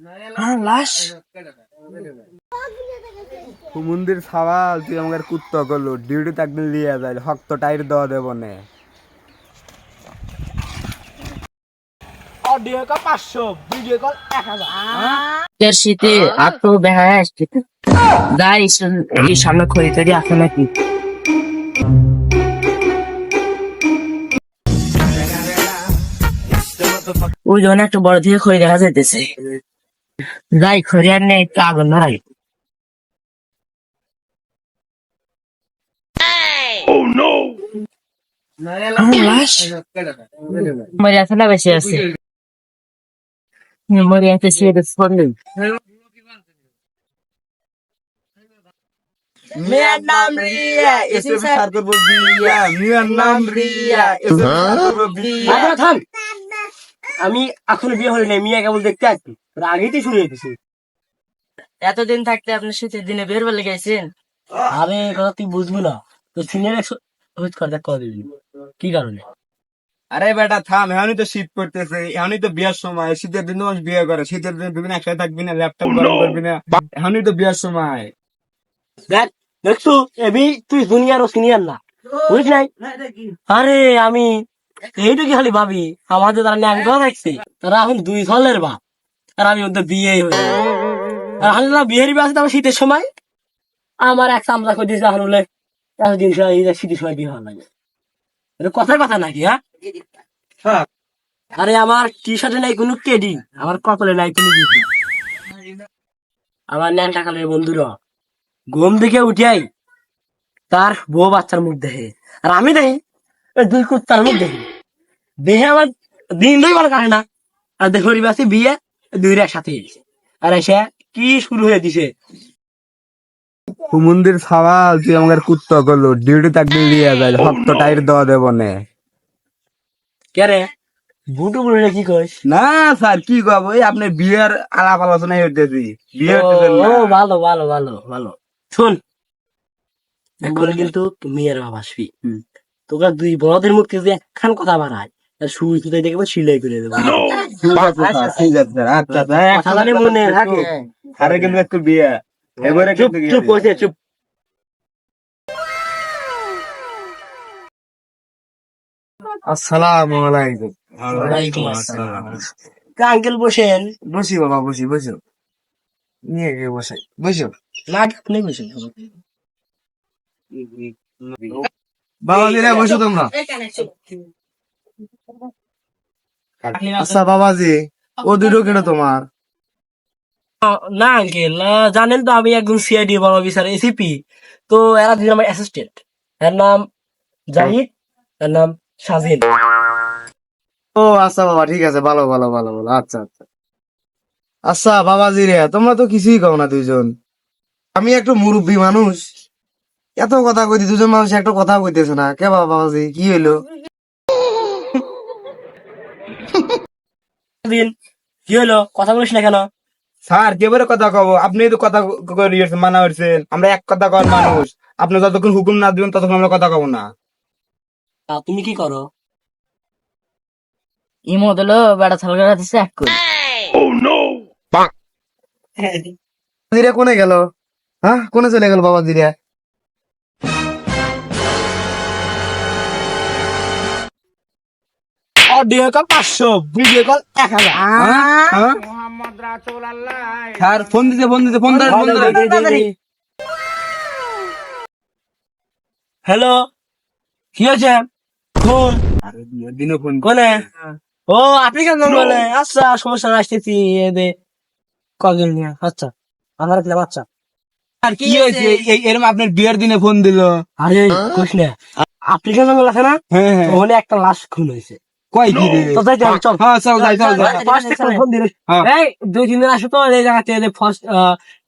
হ্যাঁ লাশ? হুমুন্দির সওয়াল তুই আমাকে কুত্ত করল। ডিউটি একদিন লিয়ে যায় হক্ত টাইর দেওয়া দেব নে। অডিও কল পাঁচশো ভিডিও কল এক হাজার। শীতে আর তো দেখা আসছে। যাই শুন- এই সামনে খড়ি তৈরি আছে নাকি? ওই জন্য একটা বড় দিকে খড়ি দেখা যাইতেছে। যাই খড়ি আর নেই তো আগুন ধরাই। লাশ? মরে আছে না বেশি আছে? মরে আছে শুয়ে ফোন মেয়ের নাম রিয়া এসে সার করব বিয়া মিয়ার নাম রিয়া এসে সার করব বিয়া আচ্ছা, আমি এখনও বিয়ে হলে নাই মিয়া কেবল দেখতে তোর আগেই শুরু হয়েছে এতদিন থাকতে আপনি শীতের দিনে বের বলে গেছেন? এ কথা তুই বুঝবি না। তো সিনিয়র একশো করে দেখ করে দিবি কি কারণে? আরে বেটা থাম এখনই তো শীত পড়তেছে। এখনই তো বিয়ার সময়। শীতের দিন মানুষ বিয়ে করে। শীতের দিন দুদিন একসাথে থাকবি না ল্যাপটপ গরম করবি না। এখনই তো বিয়ার সময়। দেখ দেখছু এবি তুই জুনিয়র ও সিনিয়র না। বুঝিস নাই? আরে আমি এইটুকু খালি ভাবি। আমাদের তারা ন্যাং করা থাকছে তারা এখন দুই সালের বাপ। আর আমি ওদের বিয়ে হয়ে আর না বিয়ের বিয়ে আছে তো আমার শীতের সময়? আমার এক চামচা করে দিয়েছে বলে যে শীতের সময় বিয়ে লাগে। কথার কথা নাকি হ্যাঁ? আরে আমার টি শার্টে নাই কোনো কেডি আমার কপালে নাই কোনো কিছু আমার ন্যাংটা কালের বন্ধুরা ঘুম থেকে উঠিয়াই তার বউ বাচ্চার মুখ দেখে। আর আমি দেখি দুই কুত্তার মুখ দেখি। দেখে আমার দিন দুই ভালো কাটে না। আর দেখো বিয়ে দুই একসাথে এসেছে আর এসে কি শুরু হয়ে দিছে? হুমুন্দির সওয়াল তুই আমাকে কুত্ত করল ডিউটি একদিন লিয়ে যায় টাইর দেওয়া দেব নে। কে রে? বুটু বুটু কি কইস? না স্যার কি কব? ওই আপনি বিয়ের আলাপ আলোচনা হইতেছি। বিয়ে ও ভালো ভালো ভালো ভালো। শোন এখন কিন্তু তুমি আর বাবা আসবি। তোকে দুই বড়দের মুখ থেকে একখান কথা বাড়ায়। সুই সুতাই দেখবে সিলাই করে দেবো। আচ্ছা আচ্ছা। মনে থাকে। আরে কিন্তু একটু বিয়ে। এবারে চুপ চুপ বসে চুপ। আসসালামু আলাইকুম। ওয়ালাইকুম আসসালাম। আঙ্কেল বসেন। বসি বাবা বসি বসো। নিয়ে গিয়ে বসাই। বসো। না আপনি বসেন বাবা। দিলে বসো তোমরা। আচ্ছা বাবাজি ও দুটো কেন তোমার? না আঙ্কেল জানেন তো আমি একজন সিআইডি বড় অফিসার এসিপি তো এরা দুজন আমার অ্যাসিস্ট্যান্ট এর নাম জাহিদ এর নাম শাহিন ও আচ্ছা বাবা ঠিক আছে ভালো ভালো ভালো ভালো আচ্ছা আচ্ছা। আচ্ছা বাবাজি রে তোমরা তো কিছুই কও না দুইজন। আমি একটু মুরব্বী মানুষ। এত কথা কইতে দুজন মানুষ একটা কথা কইতেছে না। কে বাবা বাবাজি কি হইল? দিন কি হলো? কথা বলিস না কেন? স্যার কথা কব? আপনি তো কথা করিয়েছেন মানা করছেন আমরা এক কথা কর মানুষ। আপনি যতক্ষণ হুকুম না দিবেন ততক্ষণ আমরা কথা কব না। তুমি কি করো? ই মদলো বেড়া এক করে। দিরে কোনে গেল? হ্যাঁ কোনে চলে গেল বাবা দিরে অডিও কল পাঁচশো ভিডিও কল এক হাজার। স্যার ফোন দিতে ফোন দিতে ফোন ধরে ফোন ধরে হ্যালো কি হয়েছে? ফোন? দিনও ফোন কোনে ও আপনি কেন বলে আচ্ছা সমস্যা আসতেছি কজন নিয়ে আচ্ছা। আমার একটা বাচ্চা। আর কি হয়েছে? এরম আপনার বিয়ের দিনে ফোন দিল। আরে কোশ না আপনি কেন আছে না? হ্যাঁ হ্যাঁ। ওখানে একটা লাশ খুন হয়েছে। কয় কি রে তো যাইতে চল। হ্যাঁ চল যাই চল যাই। ফার্স্ট একটা ফোন দিলে? হ্যাঁ। এই দুই তিন দিন আসো তো এই জায়গাতে ফার্স্ট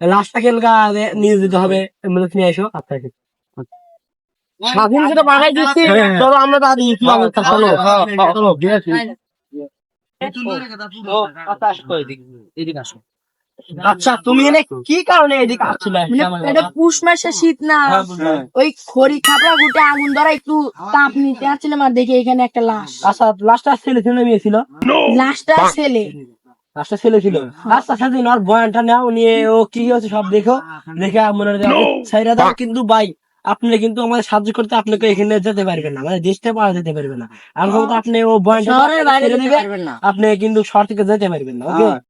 লাস্টটা কেলকা নিয়ে দিতে হবে অ্যাম্বুলেন্স নিয়ে এসো আপনাকে স্বাধীন সেটা দিচ্ছি হ্যাঁ। চলো আমরা দাঁড়িয়ে কি অবস্থা? চলো। চলো ও, আচ্ছা, তুমি এনে কি কারণে এদিকে আসছিলে মানে এটা পুষ মাসে শীত না ওই খড়ি খাপড়া গুটে আগুন ধরা একটু তাপ নিতে আসছিলাম আর দেখি এখানে একটা লাশ। আচ্ছা লাস্টটা ছেলে ছেলে মেয়ে ছিল? লাশটা ছেলে। পাঁচটা ছেলে ছিল। আচ্ছা ওর বয়ানটা নাও নিয়ে ও কি হচ্ছে সব দেখো। দেখে মনে সাইরা দাও কিন্তু ভাই আপনি কিন্তু আমাদের সাহায্য করতে আপনাকে এখানে যেতে পারবেন না মানে দেশটা পাওয়া যেতে পারবেন না। আর আপনি ও বয়ানটা আপনি কিন্তু শহর থেকে যেতে পারবেন না ওকে